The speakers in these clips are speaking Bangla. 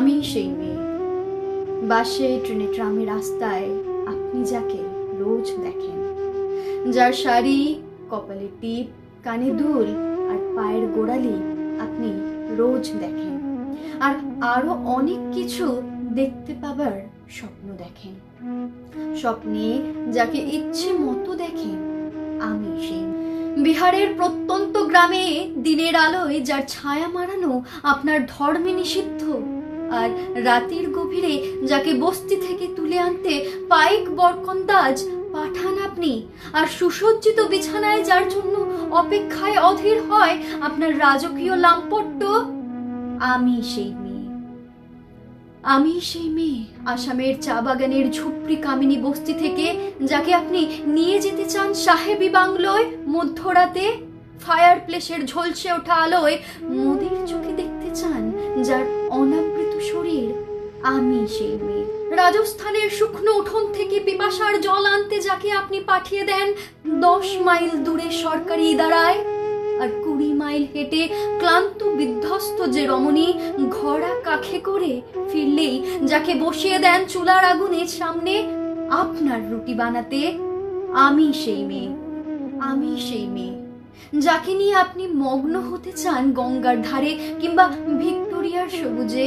আমি সেই মেয়ে। বাসে ট্রেনে ট্রামে রাস্তায় আপনি যাকে রোজ দেখেন। যার শাড়ি, কপালে টিপ, কানে দুল আর পায়ের গোড়ালি আপনি রোজ দেখেন। আর আরও অনেক কিছু দেখতে পাবার স্বপ্ন দেখেন। স্বপ্নে যাকে ইচ্ছে মতো দেখেন, আমি সেই বিহারের প্রত্যন্ত গ্রামে দিনের আলোয় যার ছায়া মারানো আপনার ধর্মে নিষিদ্ধ আর রাতের গভীরে যাকে বস্তি থেকে তুলে আনতে পাইক বরকন্দাজ পাঠান আপনি। আর সুসজ্জিত বিছানায় যার জন্য অপেক্ষায় অধীর হয় আপনার রাজকীয় লাম্পট্য, আমি সেই মেয়ে। আমি সেই মেয়ে, আসামের চা বাগানের ঝুপড়ি কামিনী বস্তি থেকে যাকে আপনি নিয়ে যেতে চান সাহেবি বাংলোয় মধ্যরাতে ফায়ার প্লেসের ঝলসে ওঠা আলোয়, মোদির চোখে দেখতে সেই মেয়ে। রাজস্থানের শুকনো উঠোন থেকে পিপাসার জল আনতে যাকে আপনি পাঠিয়ে দেন, দশ মাইল দূরে সরকারি ইদারায় আর কুড়ি মাইল হেঁটে ক্লান্ত বিধ্বস্ত যে রমণী ঘোড়া কাখে করে ফিরলেই যাকে বসিয়ে দেন চুলার আগুনের সামনে, আপনার রুটি বানাতে আমি সেই মেয়ে, আমি সেই মেয়ে। যাকে নিয়ে আপনি মগ্ন হতে চান গঙ্গার ধারে কিংবা ভিক্টোরিয়ার সবুজে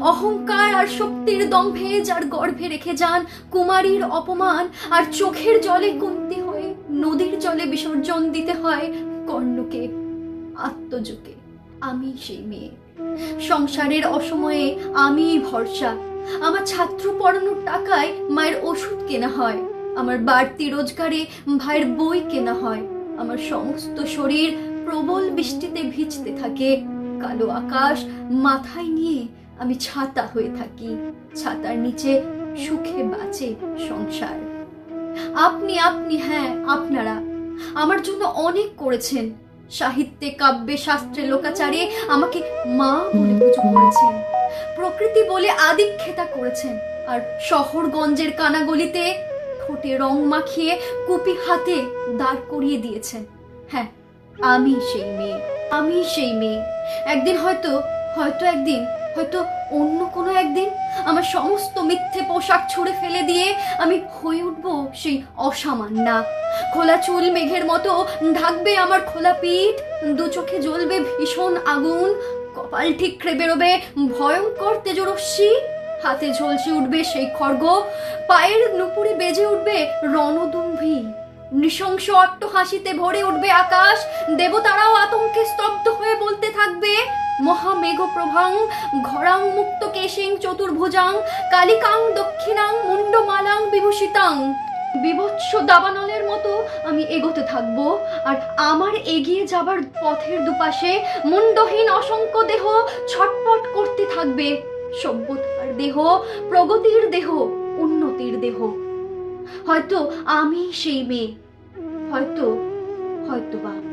অহংকার আর শক্তির দম্ভে যার গর্ভে রেখে যান কুমারীর অপমান, আর চোখের জলে কমতে হয় নদীর জলে বিসর্জন দিতে হয় কর্ণকে, আত্মযোগে। আমি সেই মেয়ে। সংসারের অসময়ে আমি ভরসা। আমার ছাত্র পড়ানোর টাকায় মায়ের ওষুধ কেনা হয়। আমার বাড়তি রোজগারে ভাইয়ের বই কেনা হয়। আমার সমস্ত শরীর প্রবল বৃষ্টিতে ভিজতে থাকে। কালো আকাশ মাথায় নিয়ে আমি ছাতা হয়ে থাকি, ছাতার নিচে সুখে বাঁচে সংসার। আপনি আপনি হ্যাঁ আপনারা আমার জন্য অনেক করেছেন। সাহিত্যে, কাব্যে, শাস্ত্রে লোকাচারে আমাকে মা বলে পুজো করেছেন, প্রকৃতি বলে আদিক্ষেতা করেছেন, আর শহরগঞ্জের কানাগলিতে ঠোঁটে রং মাখিয়ে কুপি হাতে দাঁড় করিয়ে দিয়েছেন। হ্যাঁ আমি সেই মেয়ে, আমি সেই মেয়ে। একদিন হয়তো হয়তো একদিন হয়তো অন্য কোনো একদিন আমার সমস্ত মিথ্যে পোশাক ছুঁড়ে ফেলে দিয়ে আমি হয়ে উঠব সেই অসামান্যা খোলা চুল মেঘের মতো ঢাকবে আমার খোলা পিঠ, দু চোখে জ্বলবে ভীষণ আগুন, কপাল ঠিকরে বেরোবে ভয়ঙ্কর তেজরশ্মি, হাতে ঝলসে উঠবে সেই খড়গ, পায়ের নুপুরে বেজে উঠবে রণদুম্ভি। নৃশংস অট্ট হাসিতে ভরে উঠবে আকাশ। দেবতারাও আতঙ্কে স্তব্ধ হয়ে বলতে থাকবে মহামেঘ প্রভাং ঘরাং মুক্ত কেশিং চতুর্ভুজাং, কালিকাং দক্ষিণাং মুন্ডমালাং বিভূষিতাং। বিভৎস দাবানলের মতো আমি এগোতে থাকব, আর আমার এগিয়ে যাবার পথের দুপাশে মুন্ডহীন অসংখ্য দেহ ছটপট করতে থাকবে। সভ্যতার দেহ, প্রগতির দেহ, উন্নতির দেহ। হয়তো আমি সেই মেয়ে। হয়তো হয়তো বা